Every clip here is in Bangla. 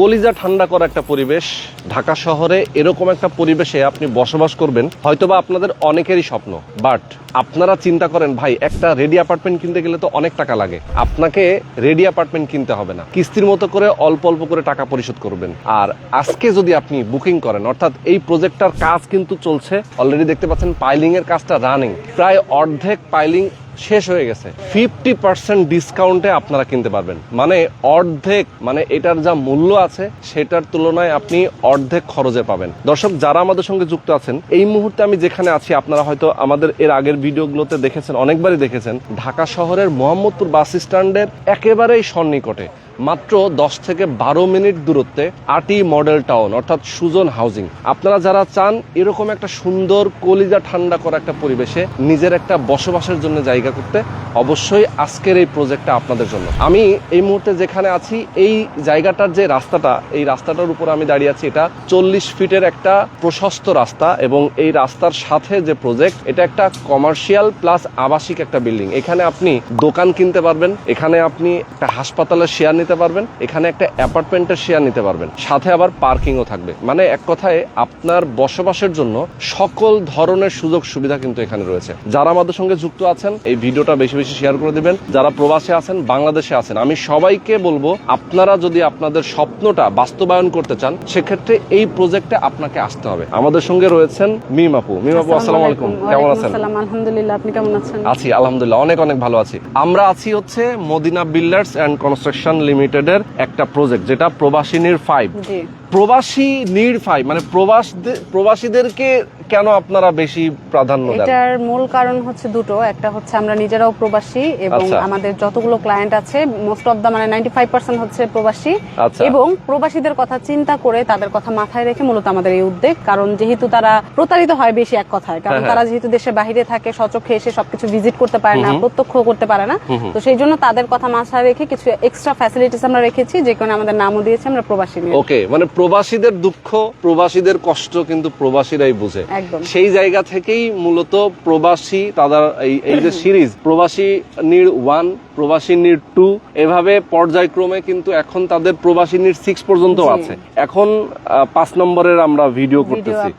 কলিজা ঠান্ডা করা একটা পরিবেশ। ঢাকা শহরে এরকম একটা পরিবেশে আপনি বসবাস করবেন, হয়তোবা আপনাদের অনেকেরই স্বপ্ন। বাট আপনারা চিন্তা করেন, ভাই, একটা রেডি অ্যাপার্টমেন্ট কিনতে গেলে তো অনেক টাকা লাগে। আপনাকে রেডি অ্যাপার্টমেন্ট কিনতে হবে না। কিস্তির মতো করে অল্প অল্প করে টাকা পরিশোধ করবেন। আর আজকে যদি আপনি বুকিং করেন, অর্থাৎ এই প্রজেক্টটার কাজ কিন্তু চলছে অলরেডি দেখতে পাচ্ছেন পাইলিং এর কাজটা রানিং প্রায় অর্ধেক পাইলিং শেষ হয়ে গেছে। ফিফটি পার্সেন্ট ডিসকাউন্টে আপনারা কিনতে পারবেন। মানে অর্ধেক মানে এটার যা মূল্য আছে, সেটার তুলনায় আপনি অর্ধেক খরচে পাবেন। দর্শক, যারা আমাদের সঙ্গে যুক্ত আছেন, এই মুহূর্তে আমি যেখানে আছি, আপনারা হয়তো আমাদের এর আগের ভিডিওগুলোতে দেখেছেন, অনেকবারই দেখেছেন, ঢাকা শহরের মোহাম্মদপুর বাস স্ট্যান্ডের একেবারেই সন্নিকটে। মাত্র দশ থেকে বারো মিনিট দূরত্বে আটি মডেল টাউন, অর্থাৎ সুজন হাউজিং। আপনারা যারা চান এরকম একটা সুন্দর কলিজা ঠান্ডা করা একটা পরিবেশে নিজের একটা বসবাসের জন্য জায়গা করতে অবশ্যই আজকের এই প্রজেক্টটা আপনাদের জন্য। আমি এই মুহূর্তে যেখানে আছি, এই জায়গাটার যে রাস্তাটা, এই রাস্তাটার উপর আমি দাঁড়িয়ে আছি, এটা চল্লিশ ফিটের একটা প্রশস্ত রাস্তা এবং এই রাস্তার সাথে যে প্রজেক্ট এটা একটা কমার্শিয়াল প্লাস আবাসিক একটা বিল্ডিং এখানে আপনি দোকান কিনতে পারবেন, এখানে আপনি একটা হাসপাতালের শেয়ার নিতে পারবেন এখানে একটা অ্যাপার্টমেন্টের শেয়ার নিতে পারবেন। সাথে আবার পার্কিংও থাকবে। মানে এক কথায় আপনার বসবাসের জন্য সকল ধরনের সুযোগ সুবিধা কিন্তু এখানে রয়েছে। যারা আমাদের সঙ্গে যুক্ত আছেন এই ভিডিওটা বেশি বেশি শেয়ার করে দিবেন। যারা প্রবাসে আছেন বাংলাদেশে আছেন আমি সবাইকে বলব আপনারা যদি আপনাদের স্বপ্নটা বাস্তবায়ন করতে চান সেক্ষেত্রে এই প্রজেক্টে আপনাকে আসতে হবে। আমাদের সঙ্গে রয়েছেন মিম আপু। মিম আপু আসসালামু আলাইকুম। কেমন আছেন? আলহামদুলিল্লাহ আপনি কেমন আছেন? আছি আলহামদুলিল্লাহ অনেক অনেক ভালো আছি। আমরা আছি হচ্ছে মদিনা বিল্ডার্স অ্যান্ড কনস্ট্রাকশন লিমিটেডের একটা প্রজেক্ট যেটা প্রবাসিনীর ফাইভ প্রবাসী নির ফাইভ মানে প্রবাস প্রবাসীদেরকে কেন আপনারা বেশি প্রাধান্য দেন এটার মূল কারণ হচ্ছে দুটো একটা হচ্ছে আমরা নিজেরাও প্রবাসী এবং আচ্ছা। আমাদের যতগুলো ক্লায়েন্ট আছে মোস্ট অফ দা মানে নাইনটি ফাইভ পার্সেন্ট হচ্ছে প্রবাসী আচ্ছা। এবং প্রবাসীদের কথা চিন্তা করে তাদের কথা মাথায় রেখে মূলত আমাদের এই উদ্যোগ কারণ যেহেতু তারা প্রতারিত হয় বেশি এক কথায় কারণ হ্যাঁ, হ্যাঁ। তারা যেহেতু দেশে বাইরে থাকে সচক্ষে এসে সবকিছু ভিজিট করতে পারে না। প্রত্যক্ষ করতে পারে না। তো সেই জন্য তাদের কথা মাথায় রেখে কিছু এক্সট্রা ফ্যাসিলিটিস আমরা রেখেছি যে কারণে আমাদের নামও দিয়েছি আমরা প্রবাসী ওকে মানে প্রবাসীদের দুঃখ প্রবাসীদের কষ্ট কিন্তু প্রবাসীরাই বুঝে। সেই জায়গা থেকেই মূলত প্রবাসী তাদের এই যে সিরিজ প্রবাসী নির ওয়ান প্রবাসী নির টু এভাবে পর্যায়ক্রমে কিন্তু এখন তাদের প্রবাসী নির সিক্স পর্যন্ত আছে। এখন পাঁচ নম্বরের আমরা ভিডিও করতেছি।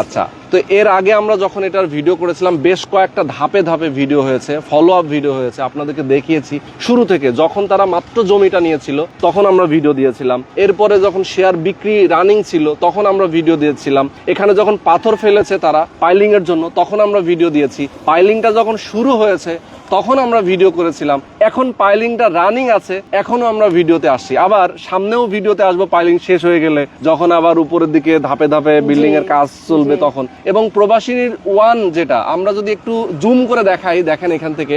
আচ্ছা তো এর আগে আমরা যখন এটার ভিডিও করেছিলাম বেশ কয়েকটা ধাপে ধাপে ভিডিও হয়েছে ফলো আপ ভিডিও হয়েছে আপনাদেরকে দেখিয়েছি। শুরু থেকে যখন তারা মাত্র জমিটা নিয়েছিল তখন আমরা ভিডিও দিয়েছিলাম। এরপরে যখন শেয়ার বিক্রি রানিং ছিল তখন আমরা ভিডিও দিয়েছিলাম। এখানে যখন পাথর ফেলেছে তারা পাইলিং এর জন্য তখন আমরা ভিডিও দিয়েছি। পাইলিংটা যখন শুরু হয়েছে তখন আমরা ভিডিও করেছিলাম। এখন পাইলিংটা রানিং আছে এখনও আমরা ভিডিওতে আসছি। আবার সামনেও ভিডিওতে আসব পাইলিং শেষ হয়ে গেলে যখন আবার উপরের দিকে ধাপে ধাপে বিল্ডিং এর কাজ চলবে তখন। এবং প্রবাসীর ওয়ান যেটা আমরা যদি একটু জুম করে দেখাই দেখেন এখান থেকে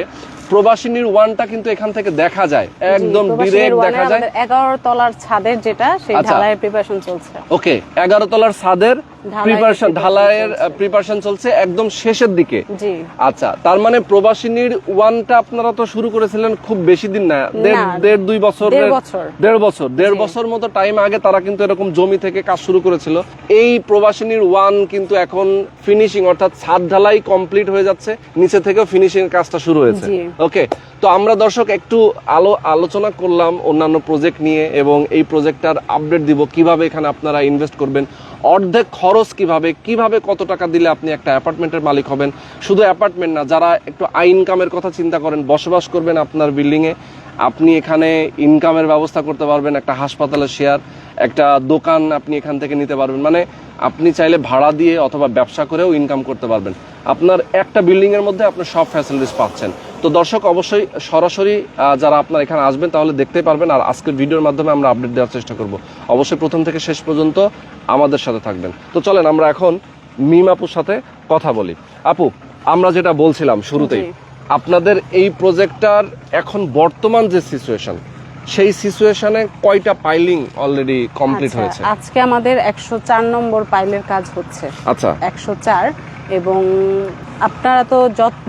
প্রবাসিনীর ওয়ানটা কিন্তু এখান থেকে দেখা যায় একদম ডিরেক্ট দেখা যায় আমাদের এগারো তলার ছাদের যেটা সেই আচ্ছা। ঢালাইয়ের প্রিপারেশন চলছে ওকে এগারো তলার ছাদের প্রিপারেশন ঢালাইয়ের। প্রিপারেশন চলছে একদম শেষের দিকে জি আচ্ছা তার মানে প্রবাসিনীর ওয়ানটা আপনারা তো শুরু করেছিলেন খুব বেশি দিন না দেড় দুই বছর দেড় বছর। দেড় বছর মতো টাইম আগে তারা কিন্তু এরকম জমি থেকে কাজ শুরু করেছিল এই প্রবাসিনীর ওয়ান কিন্তু এখন ফিনিশিং অর্থাৎ ছাদ ঢালাই কমপ্লিট হয়ে যাচ্ছে নিচে থেকেও ফিনিশিং কাজটা শুরু হয়েছে। ওকে তো আমরা দর্শক একটু আলো, আলোচনা করলাম অন্যান্য প্রজেক্ট নিয়ে এবং এই প্রজেক্টটার আপডেট দিব। কীভাবে এখানে আপনারা ইনভেস্ট করবেন? অর্ধেক খরচ কীভাবে? কীভাবে কত টাকা দিলে আপনি একটা অ্যাপার্টমেন্টের মালিক হবেন? শুধু অ্যাপার্টমেন্ট না, যারা একটু আই ইনকামের কথা চিন্তা করেন, বসবাস করবেন আপনার বিল্ডিংয়ে আপনি এখানে ইনকামের ব্যবস্থা করতে পারবেন, একটা হাসপাতালের শেয়ার একটা দোকান আপনি এখান থেকে নিতে পারবেন। মানে আপনি চাইলে ভাড়া দিয়ে অথবা ব্যবসা করেও ইনকাম করতে পারবেন। আপনার একটা বিল্ডিংয়ের মধ্যে আপনি সব ফ্যাসিলিটিস পাচ্ছেন। তো দর্শক অবশ্যই সরাসরি যারা আপনার এখানে আসবেন তাহলে দেখতে পারবেন আর আজকের ভিডিওর মাধ্যমে আমরা আপডেট দেওয়ার চেষ্টা করব। অবশ্যই প্রথম থেকে শেষ পর্যন্ত আমাদের সাথে থাকবেন। তো চলেন আমরা এখন মিম আপুর সাথে কথা বলি। আপু আমরা যেটা বলছিলাম শুরুতেই আপনাদের এই প্রজেক্টটার এখন বর্তমান যে সিচুয়েশন সেই সিচুয়েশনে কয়টা পাইলিং অলরেডি কমপ্লিট হয়েছে? আজকে আমাদের একশো চার নম্বর পাইলের কাজ হচ্ছে। আচ্ছা। একশো চার। এবং আপনারা তো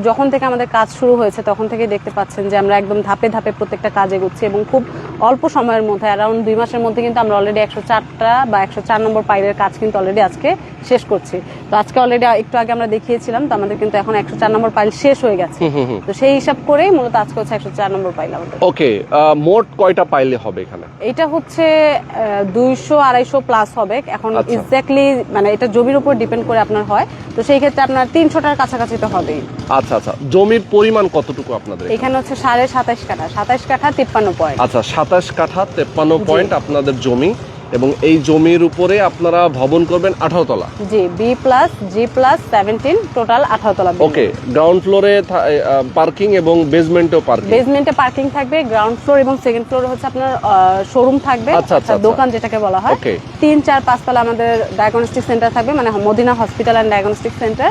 যখন থেকে আমাদের কাজ শুরু হয়েছে, তখন থেকে দেখতে পাচ্ছেন যে আমরা একদম ধাপে ধাপে প্রত্যেকটা কাজ এগোচ্ছি এবং খুব অল্প সময়ের মধ্যে অ্যারাউন্ড দুই মাসের মধ্যে কিন্তু আমরা অলরেডি একশো চারটা বা একশো চার নম্বর পাইলের কাজ কিন্তু অলরেডি আজকে শেষ করছি। তো আজকে অলরেডি একটু আগে আমরা দেখিয়েছিলাম তো আমাদের কিন্তু এখন একশো চার নম্বর পাইল শেষ হয়ে গেছে। তো সেই হিসাব করেই মূলত আজকে হচ্ছে একশো চার নম্বর পাইল আমাদের। ওকে মোট কয়টা পাইলে হবে এখানে? এটা হচ্ছে দুইশো আড়াইশো প্লাস হবে। এখন আচ্ছা। এক্স্যাক্টলি মানে এটা জমির উপর ডিপেন্ড করে আপনার হয়। তো সেই ক্ষেত্রে আপনার তিনশোটার কাছাকাছি তো হবেই। আচ্ছা আচ্ছা। জমির পরিমাণ কতটুকু আপনাদের এখানে? এখানে হচ্ছে সাড়ে সাতাশ কাঠা সাতাশ কাঠা তিপ্পান্ন পয়েন্ট। আচ্ছা সাতাশ কাঠা তেপ্পান্ন পয়েন্ট আপনাদের জমি। এবং এই জমির উপরে আপনারা ভবন করবেন আঠারো তলা। G B plus G plus seventeen total আঠারো তলা ওকে গ্রাউন্ড ফ্লোরে পার্কিং এবং বেসমেন্টও পার্কিং বেসমেন্টে পার্কিং থাকবে গ্রাউন্ড ফ্লোর এবং সেকেন্ড ফ্লোরে হচ্ছে আপনার শোরুম থাকবে আচ্ছা, আচ্ছা, দোকান যেটাকে বলা হয়. তিন চার পাঁচতলা আমাদের ডায়াগনস্টিক সেন্টার থাকবে মানে Madina hospital and diagnostic centre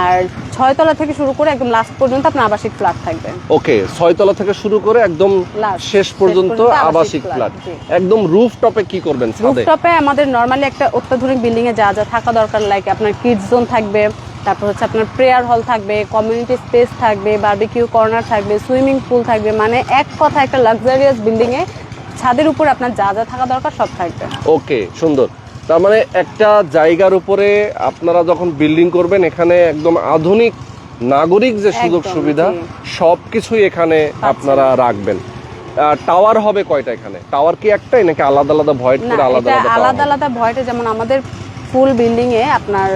আর ছয় তলা থেকে শুরু করে একদম লাস্ট পর্যন্ত আপনার আবাসিক ফ্ল্যাট থাকবে। ওকে ছয় তলা থেকে শুরু করে একদম শেষ পর্যন্ত আবাসিক ফ্ল্যাট একদম রুফ টপে কি করবেন রুফটপে আমাদের নর্মালি একটা অত্যাধুনিক বিল্ডিং এ যা যা থাকা দরকার লাইক আপনার কিডস জোন থাকবে তারপর হচ্ছে আপনার প্রেয়ার হল থাকবে কমিউনিটি স্পেস থাকবে বারবিকিউ কর্নার থাকবে সুইমিং পুল থাকবে মানে এক কথা একটা লাক্সারিয়াস বিল্ডিং এ ছাদের উপর আপনার যা যা থাকা দরকার সব থাকবে। ওকে সুন্দর। তার মানে একটা জায়গার উপরে আপনারা যখন বিল্ডিং করবেন এখানে একদম আধুনিক নাগরিক যে সুযোগ সুবিধা। সবকিছুই এখানে আপনারা রাখবেন। টাওয়ার হবে কয়টা এখানে? টাওয়ার কি একটাই নাকি আলাদা আলাদা ভয়েড করে আলাদা আলাদা আলাদা আলাদা ভয়টা যেমন আমাদের ফুল বিল্ডিং এ আপনার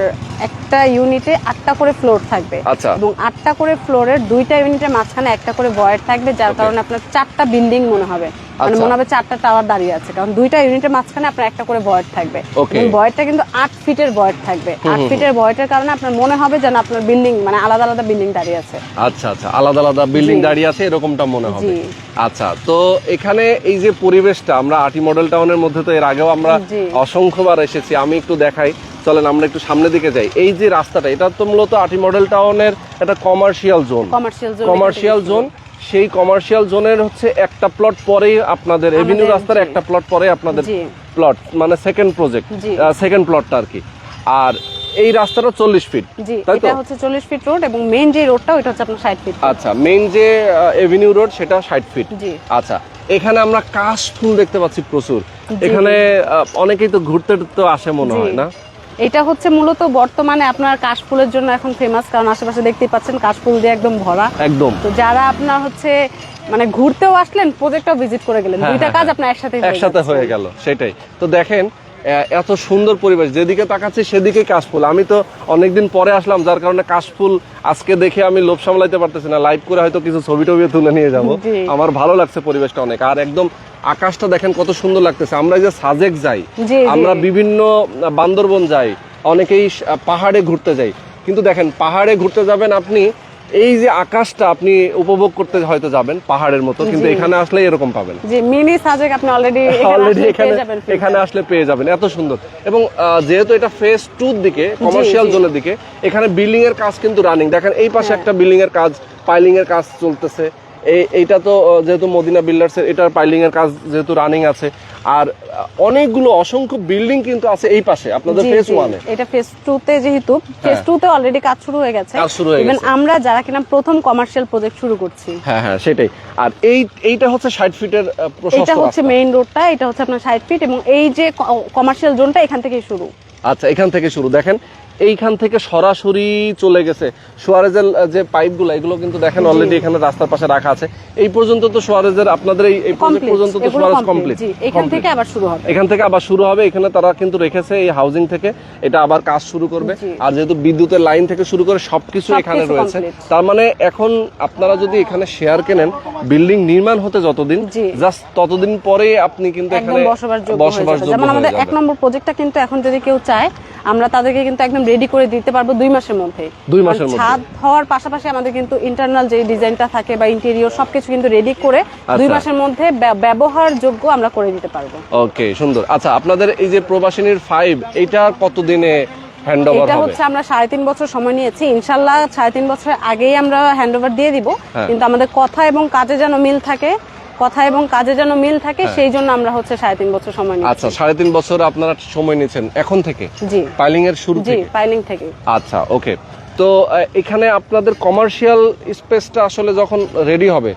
একটা ইউনিটে আটটা করে ফ্লোর থাকবে। আচ্ছা। এবং আটটা করে ফ্লোরের দুইটা ইউনিটের মাঝখানে একটা করে ভয়েড থাকবে যার কারণে আপনার চারটা বিল্ডিং মনে হবে। মানে আচ্ছা। মনে হবে চারটা টাওয়ার দাঁড়িয়ে আছে কারণ দুইটা ইউনিটের মাঝখানে আপনার একটা করে ভয়েড থাকবে। ভয়েডটা কিন্তু আট ফিটের ভয়েড থাকবে। আট ফিটের ভয়েডের কারণে আপনার মনে হবে যেন আপনার বিল্ডিং মানে আলাদা আলাদা বিল্ডিং দাঁড়িয়ে আছে। আচ্ছা আচ্ছা আলাদা আলাদা বিল্ডিং দাঁড়িয়ে আছে এরকমটা মনে হবে। আচ্ছা তো এখানে এই যে পরিবেশটা আমরা আটি মডেল টাউনের মধ্যে তো এর আগেও আমরা। অসংখ্যবার এসেছি আমি একটু দেখাই। চলেন আমরা একটু সামনের দিকে যাই। এই যে রাস্তাটা এটা তো মূলত আটি মডেল টাউনের একটা কমার্শিয়াল জোন কমার্শিয়াল জোন সেই কমার্শিয়াল জোনের হচ্ছে একটা প্লট পরেই আপনাদের এভিনিউ রাস্তার একটা প্লট পরে আপনাদের প্লট মানে সেকেন্ড প্রজেক্ট সেকেন্ড প্লটটা আর কি। আর এই রাস্তাটা চল্লিশ ফিট তাই তো? এটা হচ্ছে চল্লিশ ফিট রোড এবং মেইন যে রোডটা ওইটা হচ্ছে আপনার ষাট ফিট আচ্ছা মেইন যে এভিনিউ রোড সেটা ষাট ফিট জি। আচ্ছা এখানে আমরা কাশ ফুল দেখতে পাচ্ছি প্রচুর। এখানে অনেকেই তো ঘুরতে তো আসে মনে হয় না? এটা হচ্ছে মূলত বর্তমানে আপনার কাশফুলের জন্য এখন ফেমাস কারণ আশেপাশে দেখতেই পাচ্ছেন কাশফুল দিয়ে একদম ভরা। একদম। তো যারা আপনার হচ্ছে মানে ঘুরতেও আসলেন প্রজেক্টটা ভিজিট করে গেলেন। হ্যাঁ, দুইটা হ্যাঁ, কাজ হ্যাঁ। আপনার একসাথে একসাথে হয়ে গেল সেটাই। তো দেখেন এত সুন্দর পরিবেশ। যেদিকে তাকাচ্ছি সেদিকে কাশফুল। আমি তো অনেকদিন পরে আসলাম যার কারণে কাশফুল আজকে দেখে আমি লোভ সামলাইতে পারতেছি না। লাইভ করে হয়তো কিছু ছবি টবি তুলে নিয়ে যাব। আমার ভালো লাগছে পরিবেশটা অনেক। আর একদম আকাশটা দেখেন কত সুন্দর লাগতেছে। আমরা যে সাজেক যাই। আমরা বিভিন্ন বান্দরবন যাই অনেকেই পাহাড়ে ঘুরতে যাই। কিন্তু দেখেন পাহাড়ে ঘুরতে যাবেন আপনি এই যে আকাশটা আপনি উপভোগ করতে হয়তো যাবেন পাহাড়ের মতো কিন্তু এখানে আসলে এরকম পাবেন। যে মিনি সাজেক আপনি অলরেডি অলরেডি এখানে এখানে আসলে পেয়ে যাবেন এত সুন্দর। এবং যেহেতু এটা ফেস টুর দিকে কমার্শিয়াল জি। জোনের দিকে এখানে বিল্ডিং এর কাজ কিন্তু রানিং দেখেন এই পাশে হ্যাঁ। একটা বিল্ডিং এর কাজ পাইলিং এর কাজ চলতেছে। এই এইটা তো যেহেতু মদিনা বিল্ডার্স এর এটার পাইলিং এর কাজ যেহেতু রানিং আছে। আর অনেকগুলো অসংখ্য বিল্ডিং কিন্তু আছে এই পাশে আপনাদের ফেস ওয়ানে এটা ফেস টু তে যেহেতু ফেস টু তে অলরেডি কাজ শুরু হয়ে গেছে। কাজ শুরু হয়ে গেছে। আমরা যারা কিনা প্রথম কমার্শিয়াল প্রজেক্ট শুরু করছি। হ্যাঁ হ্যাঁ সেটাই। আর এই এইটা হচ্ছে ষাট ফিটের আহ, প্রশস্ত এটা হচ্ছে মেইন রোডটা এটা হচ্ছে আপনার ষাট ফিট এবং এই যে কমার্শিয়াল জোনটা এখান থেকেই শুরু। আচ্ছা এখান থেকে শুরু। দেখেন এইখান থেকে সরাসরি চলে গেছে সোয়ারেজের যে পাইপগুলো এগুলো কিন্তু দেখেন অলরেডি এখানে রাস্তার পাশে রাখা আছে। এই পর্যন্ত তো সোয়ারেজের আপনাদের এই পর্যন্ত তো সোয়ারেজ কমপ্লিট এখান থেকে আবার শুরু হবে। এখান থেকে আবার শুরু হবে এখানে তারা কিন্তু রেখেছে এই হাউজিং থেকে এটা আবার কাজ শুরু করবে। আর যেহেতু বিদ্যুতের লাইন থেকে শুরু করে সবকিছু এখানে রয়েছে তার মানে এখন আপনারা যদি এখানে শেয়ার কেনেন বিল্ডিং নির্মাণ হতে যতদিন জাস্ট ততদিন পরে আপনি কিন্তু এখানে বসবাসযোগ্য হয়ে যাবে। যেমন আমাদের এক নম্বর প্রজেক্টটা কিন্তু এখন যদি কেউ চায় আমরা তাদেরকে কিন্তু একদম রেডি করে দিতে পারব দুই মাসের মধ্যে দুই মাসের মধ্যে। ছাদ হওয়ার পাশাপাশি আমাদের কিন্তু ইন্টারনাল যে ডিজাইনটা থাকে বা ইন্টেরিয়র সবকিছু কিন্তু রেডি করে দুই আচ্ছা। মাসের মধ্যে ব্য- ব্যবহারযোগ্য আমরা করে দিতে পারব ওকে সুন্দর আচ্ছা আপনাদের এই যে প্রবাসিনীর ফাইভ এটা কতদিনে এটা হচ্ছে আমরা সাড়ে তিন বছর সময় নিয়েছি ইনশাল্লাহ সাড়ে তিন বছরের আগেই আমরা হ্যান্ড ওভার দিয়ে দিব হ্যাঁ। কিন্তু আমাদের কথা এবং কাজে যেন মিল থাকে কথা এবং কাজে যেন মিল থাকে সেই জন্য আমরা হচ্ছে সাড়ে তিন বছর সময় নিচ্ছি। আচ্ছা সাড়ে তিন বছর আপনারা সময় নিচ্ছেন এখন থেকে? জি। পাইলিং এর শুরু জি পাইলিং থেকে আচ্ছা ওকে। তো এখানে আপনাদের কমার্শিয়াল স্পেসটা আসলে যখন রেডি হবে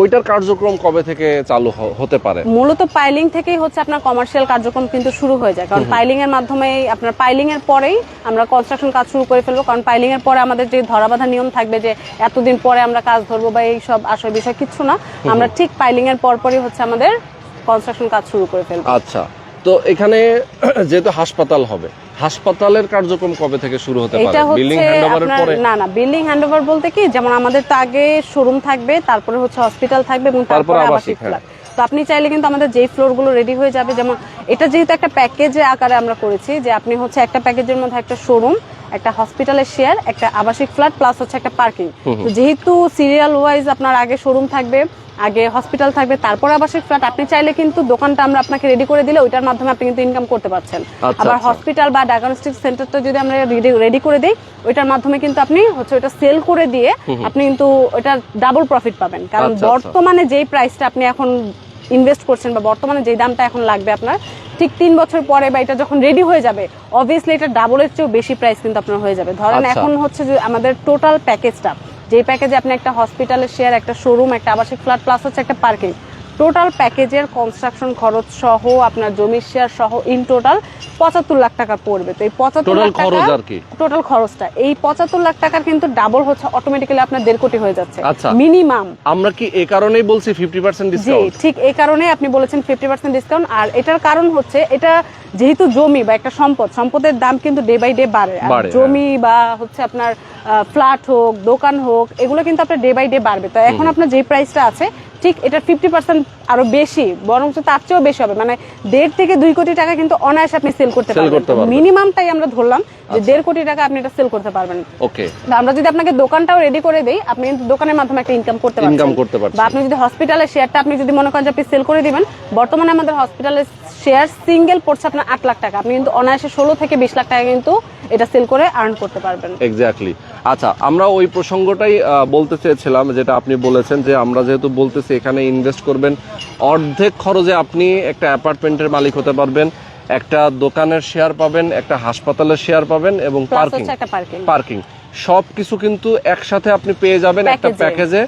ওইটার কার্যক্রম কবে থেকে চালু হতে পারে? মূলত পাইলিং থেকেই হচ্ছে আপনার কমার্শিয়াল কার্যক্রম কিন্তু শুরু হয়ে যায়। কারণ পাইলিং এর মাধ্যমে আপনার পাইলিং এর পরেই আমরা কনস্ট্রাকশন কাজ শুরু করে ফেলব। কারণ পাইলিং এর পরে আমাদের যে ধরাবাধা নিয়ম থাকবে যে এতদিন পরে আমরা কাজ ধরবো বা এই সব আসল বিষয় কিচ্ছু না আমরা ঠিক পাইলিং এর পরপরই হচ্ছে আমাদের কনস্ট্রাকশন কাজ শুরু করে ফেলব। আচ্ছা তো এখানে যেহেতু হাসপাতাল হবে হাসপাতালের কার্যক্রম কবে থেকে শুরু হতে পারে? বিল্ডিং হ্যান্ডওভারের পরে? না না বিল্ডিং হ্যান্ডওভার বলতে কি যেমন আমাদের তো আগে শোরুম থাকবে তারপরে হচ্ছে হসপিটাল থাকবে এবং তারপরে আবাসিক। ফ্ল্যাট তো আপনি চাইলে কিন্তু আমাদের যেই ফ্লোরগুলো রেডি হয়ে যাবে যেমন এটা যেহেতু একটা প্যাকেজে আকারে আমরা করেছি যে আপনি হচ্ছে একটা প্যাকেজের মধ্যে একটা শোরুম একটা হসপিটালের শেয়ার একটা আবাসিক ফ্ল্যাট প্লাস হচ্ছে একটা পার্কিং তো যেহেতু সিরিয়াল ওয়াইজ আপনার আগে শোরুম থাকবে আগে হসপিটাল থাকবে তারপর আবাসিক ফ্ল্যাট আপনি চাইলে কিন্তু দোকানটা আমরা আপনাকে রেডি করে দিলে ওইটার মাধ্যমে আপনি কিন্তু ইনকাম করতে পারছেন আচ্ছা, আবার আচ্ছা। হসপিটাল বা ডায়াগনস্টিক সেন্টারটা যদি আমরা রেডি করে দিই ওইটার মাধ্যমে কিন্তু আপনি হচ্ছে ওটা সেল করে দিয়ে আপনি কিন্তু ওটা ডাবল প্রফিট পাবেন কারণ আচ্ছা। বর্তমানে যেই প্রাইসটা আপনি এখন ইনভেস্ট করছেন বা বর্তমানে যেই দামটা এখন লাগবে আপনার ঠিক তিন বছর পরে বা এটা যখন রেডি হয়ে যাবে অবভিয়াসলি এটা ডাবলের চেয়েও বেশি প্রাইস কিন্তু আপনার হয়ে যাবে ধরেন। এখন হচ্ছে যে আমাদের টোটাল প্যাকেজটা যেই প্যাকেজে আপনি একটা হসপিটালের শেয়ার একটা শোরুম একটা আবাসিক ফ্ল্যাট প্লাস হচ্ছে একটা পার্কিং টোটাল প্যাকেজের কনস্ট্রাকশন খরচ সহ আপনার জমির শেয়ার সহ ইন টোটাল পঁচাত্তর লাখ টাকা পড়বে। তো এই পঁচাত্তর লাখ টাকা? টোটাল খরচটা। এই পঁচাত্তর লাখ টাকার কিন্তু ডাবল হচ্ছে অটোমেটিক্যালি আপনার দেড় কোটি হয়ে যাচ্ছে। আচ্ছা। মিনিমাম আমরা কি এই কারণেই বলছি ফিফটি পার্সেন্ট জি ডিসকাউন্ট ঠিক এই কারণে আপনি বলেছেন ফিফটি পার্সেন্ট ডিসকাউন্ট আর এটার কারণ হচ্ছে এটা যেহেতু জমি বা একটা সম্পদ সম্পদের দাম কিন্তু ডে বাই ডে বাড়ে। আর হ্যাঁ। জমি বা হচ্ছে আপনার ফ্ল্যাট হোক দোকান হোক এগুলো কিন্তু আপনার ডে বাই ডে বাড়বে। তো এখন আপনার যে প্রাইসটা আছে ঠিক এটা ফিফটি পার্সেন্ট আরও বেশি বরঞ্চ তার চেয়েও বেশি হবে। মানে দেড় থেকে দুই কোটি টাকা কিন্তু অনায়াসে আপনি সেল করতে পারবেন। পারবেন। মিনিমামটাই আমরা ধরলাম যে আচ্ছা। দেড় কোটি টাকা আপনি এটা সেল করতে পারবেন। ওকে আমরা যদি আপনাকে দোকানটাও রেডি করে দেই আপনি কিন্তু দোকানের মাধ্যমে একটা ইনকাম করতে পারছেন। Income করতে পারছেন। বা আপনি যদি হসপিটালের শেয়ারটা আপনি যদি মনে করেন যে আপনি সেল করে দিবেন বর্তমানে আমাদের হসপিটালের শেয়ার সিঙ্গেল পড়ছে আপনার আট লাখ টাকা। আপনি কিন্তু অনায়াসে ষোলো থেকে বিশ লাখ টাকা কিন্তু এটা সেল করে আর্ন করতে পারবেন। এক্স্যাক্টলি আচ্ছা আমরা ওই প্রসঙ্গটাই বলতে চেয়েছিলাম যেটা আপনি বলেছেন যে আমরা যেহেতু বলতেছি এখানে ইনভেস্ট করবেন। অর্ধেক খরচে আপনি একটা অ্যাপার্টমেন্টের মালিক হতে পারবেন একটা দোকানের শেয়ার পাবেন একটা হাসপাতালের শেয়ার পাবেন এবং পার্কিং পার্কিং সবকিছু সব কিছু কিন্তু একসাথে আপনি পেয়ে যাবেন একটা প্যাকেজে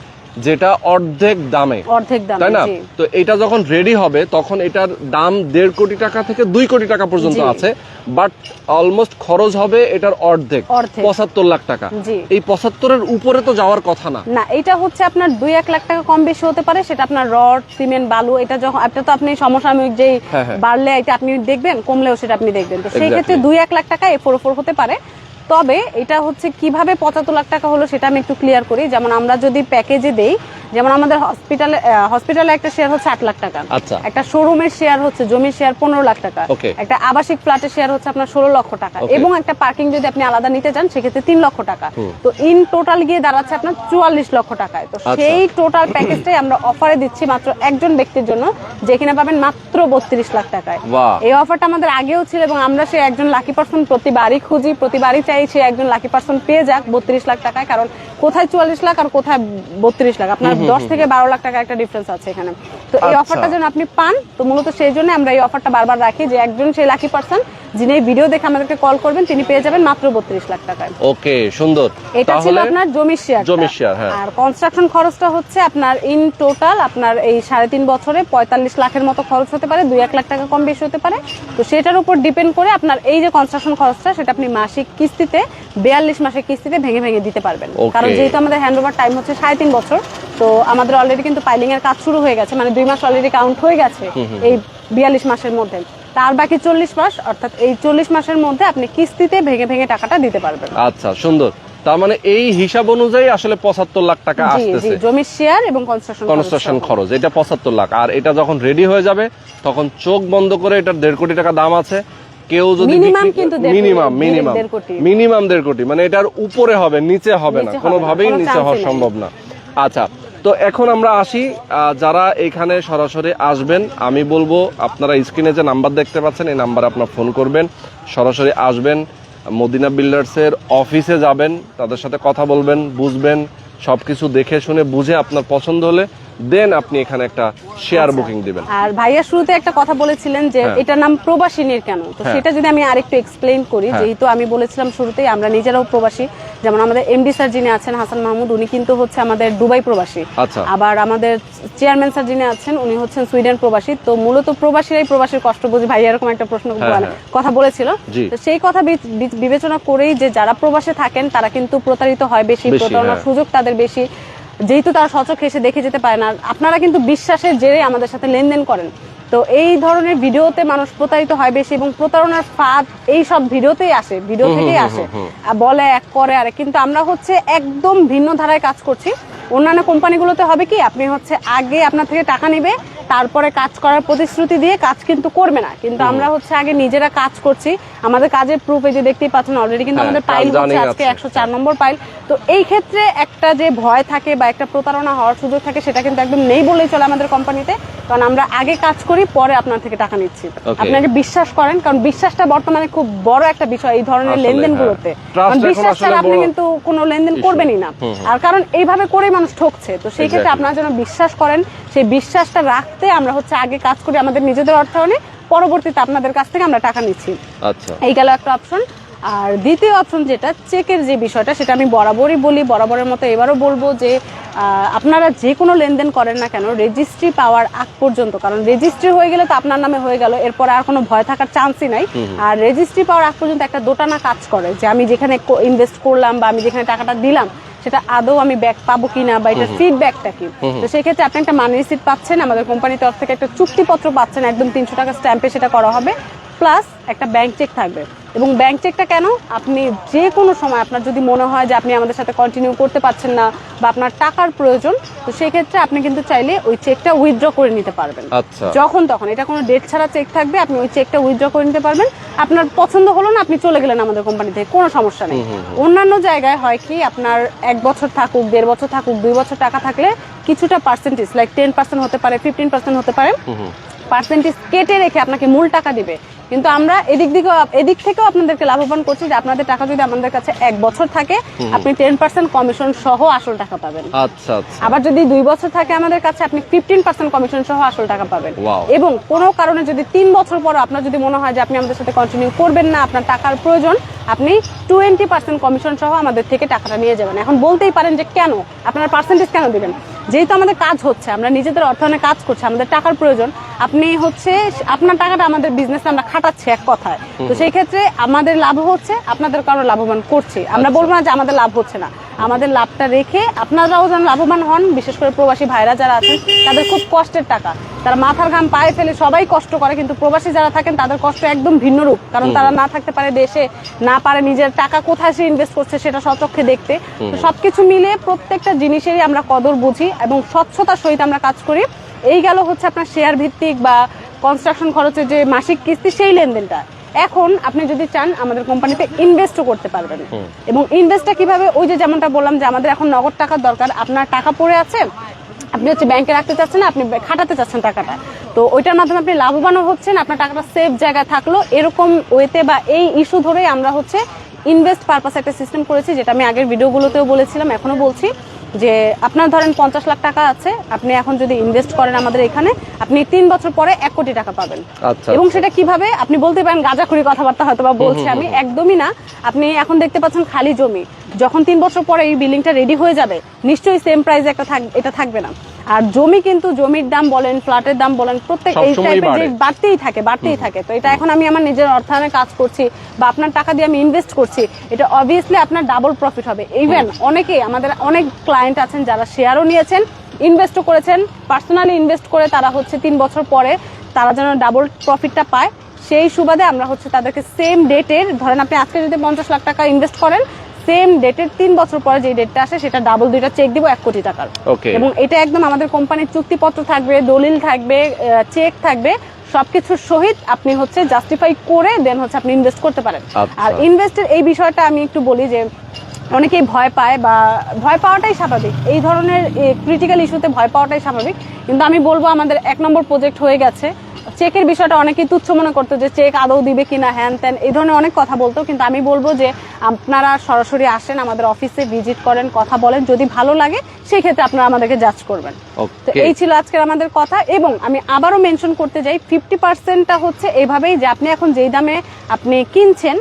যেটা অর্ধেক দামে। অর্ধেক দাম তাই না? তো এটা যখন রেডি হবে তখন এটার দাম দেড় কোটি টাকা থেকে দুই কোটি টাকা পর্যন্ত আছে বাট অলমোস্ট খরচ হবে এটার অর্ধেক। পঁচাত্তর লাখ টাকা। এই পঁচাত্তরের উপরে তো যাওয়ার কথা না। না এটা হচ্ছে আপনার দুই এক লাখ টাকা কম বেশি হতে পারে সেটা আপনার রড সিমেন্ট বালু এটা যখন আপনি তো আপনি সমসাময়িক যে হ্যাঁ, হ্যাঁ। বাড়লে এটা আপনি দেখবেন কমলেও সেটা আপনি দেখবেন। তো সেই ক্ষেত্রে দুই এক লাখ টাকা এ ফোর ফোর হতে পারে। তবে এটা হচ্ছে কীভাবে পঁচাত্তর লাখ টাকা হলো সেটা আমি একটু ক্লিয়ার করি। যেমন আমরা যদি প্যাকেজে দেই যেমন আমাদের হসপিটালে হসপিটালে একটা শেয়ার হচ্ছে আট লাখ টাকা। আচ্ছা। একটা শোরুমের শেয়ার হচ্ছে জমির শেয়ার পনেরো লাখ টাকা। একটা আবাসিক ফ্ল্যাটের শেয়ার হচ্ছে আপনার ষোলো লক্ষ টাকা। এবং একটা পার্কিং যদি আপনি আলাদা নিতে চান সেক্ষেত্রে তিন লক্ষ টাকা। তো ইন টোটাল গিয়ে দাঁড়াচ্ছে আপনার চুয়াল্লিশ লক্ষ টাকায়। তো আচ্ছা। সেই টোটাল প্যাকেজটাই আমরা অফারে দিচ্ছি মাত্র একজন ব্যক্তির জন্য যেখানে পাবেন মাত্র বত্রিশ লাখ টাকায়। এই অফারটা আমাদের আগেও ছিল এবং আমরা সে একজন লাকি পার্সন প্রতিবারই খুঁজি প্রতিবারই চাই সে একজন লাকি পার্সন পেয়ে যাক বত্রিশ লাখ টাকায় কারণ কোথায় চুয়াল্লিশ লাখ আর কোথায় বত্রিশ লাখ? আপনার দশ থেকে বারো লাখ টাকা একটা ডিফারেন্স আছে এখানে। তো এই আচ্ছা। অফারটা যেন আপনি পান তো মূলত সেই জন্য আমরা এই অফারটা বারবার রাখি যে একজন সেই লাকি পার্সন যিনি এই ভিডিও দেখে আমাদেরকে কল করবেন তিনি পেয়ে যাবেন মাত্র বত্রিশ লাখ টাকায়। ওকে সুন্দর। এটা ছিল আপনার জমির শেয়ার জমির হ্যাঁ। আর কনস্ট্রাকশন খরচটা হচ্ছে আপনার ইন টোটাল আপনার এই সাড়ে তিন বছরে পঁয়তাল্লিশ লাখের মতো খরচ হতে পারে দুই এক লাখ টাকা কম বেশি হতে পারে। তো সেটার উপর ডিপেন্ড করে আপনার এই যে কনস্ট্রাকশন খরচটা সেটা আপনি মাসিক কিস্তিতে বিয়াল্লিশ মাসের কিস্তিতে ভেঙে ভেঙে দিতে পারবেন। কারণ যেহেতু আমাদের হ্যান্ড ওভার টাইম হচ্ছে সাড়ে তিন বছর তো আমাদের অলরেডি কিন্তু পাইলিং এর কাজ শুরু হয়ে গেছে মানে দুই মাস অলরেডি কাউন্ট হয়ে গেছে এই বিয়াল্লিশ মাসের মধ্যে। তার বাকি চল্লিশ মাস অর্থাৎ এই চল্লিশ মাসের মধ্যে আপনি কিস্তিতে ভেঙে ভেঙে টাকাটা দিতে পারবেন। আচ্ছা সুন্দর। তার মানে এই হিসাব অনুযায়ী আসলে পঁচাত্তর লাখ টাকা আসতেছে। জমির শেয়ার এবং কনস্ট্রাকশন কনস্ট্রাকশন খরচ এটা পঁচাত্তর লাখ। আর এটা যখন রেডি হয়ে যাবে তখন চোখ বন্ধ করে এটার দেড় কোটি টাকা দাম আছে। কেউ যদি মিনিমাম মিনিমাম মিনিমাম দেড় কোটি মানে এটার উপরে হবে নিচে হবে না কোনোভাবেই নিচে হওয়া সম্ভব না। আচ্ছা তো এখন আমরা আসি যারা এখানে সরাসরি আসবেন আমি বলব আপনারা স্ক্রিনে যে নাম্বার দেখতে পাচ্ছেন এই নাম্বারে আপনার ফোন করবেন সরাসরি আসবেন মদিনা বিল্ডার্সের অফিসে যাবেন তাদের সাথে কথা বলবেন বুঝবেন সবকিছু দেখে শুনে বুঝে আপনার পছন্দ হলে দেন আপনি এখানে একটা শেয়ার আচ্ছা। বুকিং দিবেন আর ভাইয়া শুরুতে একটা কথা বলেছিলেন যে হ্যাঁ। এটার নাম প্রবাসিনীর কেন তো হ্যাঁ। সেটা যদি আমি আরেকটু এক্সপ্লেইন করি হ্যাঁ। যেহেতু আমি বলেছিলাম শুরুতেই আমরা নিজেরাও প্রবাসী যেমন আমাদের এমডি স্যার যিনি আছেন হাসান মাহমুদ উনি কিন্তু হচ্ছে আমাদের দুবাই প্রবাসী আচ্ছা। আবার আমাদের চেয়ারম্যান স্যার যিনি আছেন উনি হচ্ছেন সুইডেন প্রবাসী তো মূলত প্রবাসীরাই প্রবাসীর কষ্ট বুঝি ভাই এরকম একটা প্রশ্ন। কথা বলেছিল তো সেই কথা বিবেচনা করেই যে যারা প্রবাসে থাকেন তারা কিন্তু প্রতারিত হয় বেশি প্রতারণার। সুযোগ তাদের বেশি যেহেতু তারা সচক্ষে এসে দেখে যেতে পারে না আপনারা কিন্তু বিশ্বাসের জেরে আমাদের সাথে লেনদেন করেন। তো এই ধরনের ভিডিওতে মানুষ প্রতারিত হয় বেশি এবং প্রতারণার ফাঁদ এই সব ভিডিওতেই আসে ভিডিও থেকেই আসে। বলে এক করে আরে কিন্তু আমরা হচ্ছে একদম ভিন্ন ধারায় কাজ করছি। অন্যান্য কোম্পানিগুলোতে হবে কি আপনি হচ্ছে আগে আপনার থেকে টাকা নিবে তারপরে কাজ করার প্রতিশ্রুতি দিয়ে কাজ কিন্তু করবে না। কিন্তু আমরা হচ্ছে আগে নিজেরা কাজ করছি। আমাদের কাজের প্রুফ এই যে দেখতেই পাচ্ছেন অলরেডি কিন্তু হ্যাঁ, আমাদের পাইল হচ্ছে আজকে একশো চার নম্বর পাইল তো এই ক্ষেত্রে একটা যে ভয় থাকে বা একটা প্রতারণা হওয়ার সুযোগ থাকে সেটা কিন্তু একদম নেই বলেই চলে আমাদের কোম্পানিতে কারণ আমরা আগে কাজ করি পরে আপনার থেকে টাকা নিচ্ছি. আপনাকে বিশ্বাস করেন কারণ বিশ্বাসটা বর্তমানে খুব বড় একটা বিষয় এই ধরনের লেনদেনগুলোতে। হ্যাঁ। কারণ বিশ্বাস ছাড়া আপনি কিন্তু কোনো লেনদেন করবেনই না। আর কারণ এইভাবে করেই মানুষ ঠকছে। তো সেই ক্ষেত্রে. আপনারা যেন বিশ্বাস করেন সেই বিশ্বাসটা রাখতে আমরা হচ্ছে আগে কাজ করি আমাদের নিজেদের অর্থায়নে পরবর্তীতে আপনাদের কাছ থেকে আমরা টাকা নিচ্ছি। আচ্ছা। এই গেল একটা অপশন আর দ্বিতীয় অপশন যেটা চেকের যে বিষয়টা সেটা আমি বরাবরই বলি বরাবরের মতো এবারও বলব যে আপনারা যে কোনো লেনদেন করেন না কেন রেজিস্ট্রি পাওয়ার আগ পর্যন্ত কারণ রেজিস্ট্রি হয়ে গেলে তো আপনার নামে হয়ে গেল এরপর আর কোনো ভয় থাকার চান্সই নাই। আর রেজিস্ট্রি পাওয়ার আগ পর্যন্ত একটা দোটানা কাজ করে যে আমি যেখানে ইনভেস্ট করলাম বা আমি যেখানে টাকাটা দিলাম সেটা আদৌ আমি ব্যাক পাবো কিনা বা এটা ফিডব্যাকটা কি? তো সেই ক্ষেত্রে আপনি একটা মানি রিসিট পাচ্ছেন আমাদের কোম্পানির তরফ থেকে একটা চুক্তিপত্র পাচ্ছেন একদম তিনশো টাকা স্ট্যাম্পে সেটা করা হবে। প্লাস একটা ব্যাংক চেক থাকবে। এবং ব্যাংক চেকটা কেন? আপনি যে কোনো সময় আপনার যদি মনে হয় যে আপনি আমাদের সাথে কন্টিনিউ করতে পারছেন না বা আপনার টাকার প্রয়োজন তো সেক্ষেত্রে আপনি কিন্তু চাইলে ওই চেকটা উইথড্র করে নিতে পারবেন। আচ্ছা। যখন তখন এটা কোনো ডেট ছাড়া চেক থাকবে আপনি ওই চেকটা উইথড্র করে নিতে পারবেন। আপনার পছন্দ হলো না আপনি চলে গেলেন আমাদের কোম্পানি থেকে কোনো সমস্যা নেই। অন্যান্য জায়গায় হয় কি আপনার এক বছর থাকুক দেড় বছর থাকুক দুই বছর টাকা থাকলে কিছুটা পার্সেন্টেজ লাইক টেন পার্সেন্ট হতে পারে ফিফটিন পার্সেন্ট হতে পারে। পার্সেন্টেজ কেটে রেখে আপনাকে মূল টাকা দিবে। কিন্তু আমরা এদিক দিকে এদিক থেকেও আপনাদেরকে লাভবান করছি যে আপনাদের টাকা যদি আমাদের কাছে এক বছর থাকে আপনি টেন পার্সেন্ট কমিশন সহ আসল টাকা পাবেন। আচ্ছা আচ্ছা। আবার যদি দুই বছর থাকে আমাদের কাছে আপনি ফিফটিন পার্সেন্ট কমিশন সহ আসল টাকা পাবেন। এবং কোনো কারণে যদি তিন বছর পর আপনার যদি মনে হয় যে আপনি আমাদের সাথে কন্টিনিউ করবেন না আপনার টাকার প্রয়োজন আপনি টোয়েন্টি পার্সেন্ট কমিশন সহ আমাদের থেকে টাকাটা নিয়ে যাবেন। এখন বলতেই পারেন যে কেন? আপনার পার্সেন্টেজ কেন দিবেন? যেহেতু আমাদের কাজ হচ্ছে আমরা নিজেদের অর্থায়নে কাজ করছি আমাদের টাকার প্রয়োজন আপনি হচ্ছে আপনার টাকাটা আমাদের বিজনেসে আমরা খাটাচ্ছি এক কথায়। তো সেই ক্ষেত্রে আমাদের লাভ হচ্ছে আপনাদের কারও লাভবান করছি। আমরা বলব না যে আমাদের লাভ হচ্ছে না। আমাদের লাভটা রেখে আপনারাও যেন লাভবান হন বিশেষ করে প্রবাসী ভাইরা যারা আছেন তাদের খুব কষ্টের টাকা। তারা মাথার ঘাম পায়ে ফেলে সবাই কষ্ট করে কিন্তু প্রবাসী যারা থাকেন তাদের কষ্ট একদম ভিন্ন রূপ। কারণ তারা না থাকতে পারে দেশে না পারে নিজের টাকা কোথায় সে ইনভেস্ট করছে সেটা সচক্ষে দেখতে। তো সবকিছু মিলে প্রত্যেকটা জিনিসেরই আমরা কদর বুঝি এবং স্বচ্ছতার সহিত আমরা কাজ করি। এই গেল হচ্ছে আপনার শেয়ার ভিত্তিক বা কনস্ট্রাকশন খরচের যে মাসিক কিস্তি সেই লেনদেনটা। এখন আপনি যদি চান আমাদের কোম্পানিতে ইনভেস্টও করতে পারবেন। এবং ইনভেস্টটা কীভাবে ওই যে যেমনটা বললাম যে আমাদের এখন নগদ টাকার দরকার আপনার টাকা পড়ে আছে আপনি হচ্ছে ব্যাংকে রাখতে চাচ্ছেন না আপনি খাটাতে চাচ্ছেন টাকাটা। তো ওইটার মাধ্যমে আপনি লাভবানও হচ্ছেন আপনার টাকাটা সেফ জায়গায় থাকল। এরকম ওয়েতে বা এই ইস্যু ধরেই আমরা হচ্ছে ইনভেস্ট পারপাস একটা সিস্টেম করেছি যেটা আমি আগের ভিডিওগুলোতেও বলেছিলাম এখনও বলছি। যে আপনার ধরেন পঞ্চাশ লাখ টাকা আছে আপনি এখন যদি ইনভেস্ট করেন আমাদের এখানে আপনি তিন বছর পরে এক কোটি টাকা পাবেন। আচ্ছা, এবং আচ্ছা। সেটা কীভাবে? আপনি বলতে পারেন গাঁজাখুরি কথাবার্তা হয়তো বা বলছি আমি একদমই না। আপনি এখন দেখতে পাচ্ছেন খালি জমি। যখন তিন বছর পরে এই বিল্ডিংটা রেডি হয়ে যাবে নিশ্চয়ই সেম প্রাইসে একটা এটা থাকবে না। আর জমি কিন্তু জমির দাম বলেন ফ্ল্যাটের দাম বলেন প্রত্যেক এই টাইপের যে বাড়তেই থাকে বাড়তেই থাকে। তো এটা এখন আমি আমার নিজের অর্থায়নে কাজ করছি বা আপনার টাকা দিয়ে আমি ইনভেস্ট করছি এটা অবভিয়াসলি আপনার ডাবল প্রফিট হবে। ইভেন অনেকেই আমাদের অনেক ক্লায়েন্ট আছেন যারা শেয়ারও নিয়েছেন ইনভেস্টও করেছেন। পার্সোনালি ইনভেস্ট করে তারা হচ্ছে তিন বছর পরে তারা যেন ডাবল প্রফিটটা পায়। সেই সুবাদে আমরা হচ্ছে তাদেরকে সেম ডেটের ধরেন আপনি আজকে যদি পঞ্চাশ লাখ টাকা ইনভেস্ট করেন সেম ডেটের তিন বছর পরে যে ডেটটা আসে সেটা ডাবল দুইটা চেক দিব এক কোটি টাকার। এবং এটা একদম আমাদের কোম্পানির চুক্তিপত্র থাকবে দলিল থাকবে চেক থাকবে সবকিছুর সহিত আপনি হচ্ছে জাস্টিফাই করে দেন হচ্ছে আপনি ইনভেস্ট করতে পারেন। আচ্ছা। আর ইনভেস্টের এই বিষয়টা আমি একটু বলি যে অনেকেই ভয় পায় বা ভয় পাওয়াটাই স্বাভাবিক। এই ধরনের ক্রিটিক্যাল ইস্যুতে ভয় পাওয়াটাই স্বাভাবিক। কিন্তু আমি বলব আমাদের এক নম্বর প্রজেক্ট হয়ে গেছে। চেকের বিষয়টা অনেকেই তুচ্ছ মনে করতো যে চেক আদৌ দিবে কিনা হ্যান ত্যান এই ধরনের অনেক কথা বলতো। কিন্তু আমি বলব যে আপনারা সরাসরি আসেন আমাদের অফিসে ভিজিট করেন কথা বলেন। যদি ভালো লাগে সেই ক্ষেত্রে আপনারা আমাদেরকে জাজ করবেন। তো এই ছিল আজকের আমাদের কথা এবং আমি আবারও মেনশন করতে যাই ফিফটি পার্সেন্টটা হচ্ছে এভাবেই যে আপনি এখন যেই দামে আপনি কিনছেন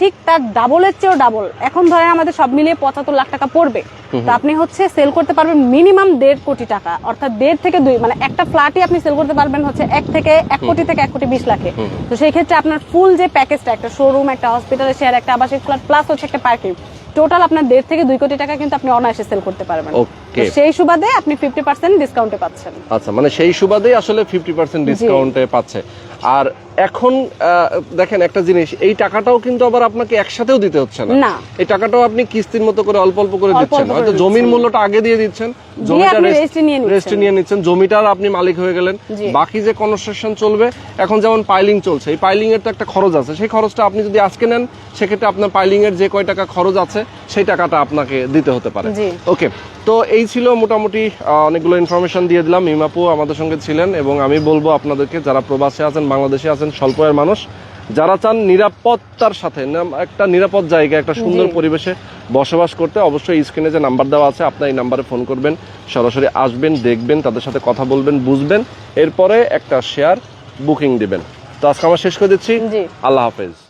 ঠিক তার ডাবলের চেয়েও ডাবল এখন ধরেন আমাদের সব মিলিয়ে পঁচাত্তর লাখ টাকা পড়বে। তো আপনি হচ্ছে সেল করতে পারবেন মিনিমাম দেড় কোটি টাকা। অর্থাৎ দেড় থেকে দুই মানে একটা ফ্ল্যাটই আপনি সেল করতে পারবেন হচ্ছে এক থেকে এক কোটি থেকে এক কোটি বিশ লাখে। তো সেই ক্ষেত্রে আপনার ফুল যে প্যাকেজটা একটা শোরুম একটা হসপিটালের শেয়ার একটা আবাসিক ফ্ল্যাট প্লাস হচ্ছে একটা পার্কিং টোটাল আপনার দেড় থেকে দুই কোটি টাকা কিন্তু আপনি অনায়াসে সেল করতে পারবেন। ওকে সেই সুবাদে আপনি ফিফটি পার্সেন্ট ডিসকাউন্টে পাচ্ছেন। আচ্ছা মানে সেই সুবাদেই আসলে ফিফটি পার্সেন্ট ডিসকাউন্টে পাচ্ছে। আর এখন দেখেন একটা জিনিস এই টাকাটাও কিন্তু আবার আপনাকে একসাথেও দিতে হচ্ছে না। এই টাকাটাও আপনি কিস্তির মতো করে অল্প অল্প করে দিচ্ছেন। হয়তো জমির মূল্যটা আগে দিয়ে দিচ্ছেন। রেজিস্ট্রি নিয়ে নিচ্ছেন। জমিটার আপনি মালিক হয়ে গেলেন। বাকি যে কনস্ট্রাকশন চলবে এখন যেমন পাইলিং চলছে এই পাইলিং এর তো একটা খরচ আছে। সেই খরচটা আপনি যদি আজকে নেন সেক্ষেত্রে আপনার পাইলিং এর যে কয় টাকা খরচ আছে সেই টাকাটা আপনাকে দিতে হতে পারে। ওকে তো এই ছিল মোটামুটি অনেকগুলো ইনফরমেশন দিয়ে দিলাম। মিমাপু আমাদের সঙ্গে ছিলেন এবং আমি বলব আপনাদেরকে যারা প্রবাসে আছেন বাংলাদেশে আছেন স্বল্প আয়ের মানুষ যারা চান নিরাপত্তার সাথে একটা নিরাপদ জায়গা একটা সুন্দর পরিবেশে বসবাস করতে অবশ্যই স্ক্রিনে যে নাম্বার দেওয়া আছে আপনার এই নাম্বারে ফোন করবেন সরাসরি আসবেন দেখবেন তাদের সাথে কথা বলবেন বুঝবেন এরপরে একটা শেয়ার বুকিং দিবেন। তো আজকে আমরা শেষ করে দিচ্ছি। আল্লাহ হাফেজ।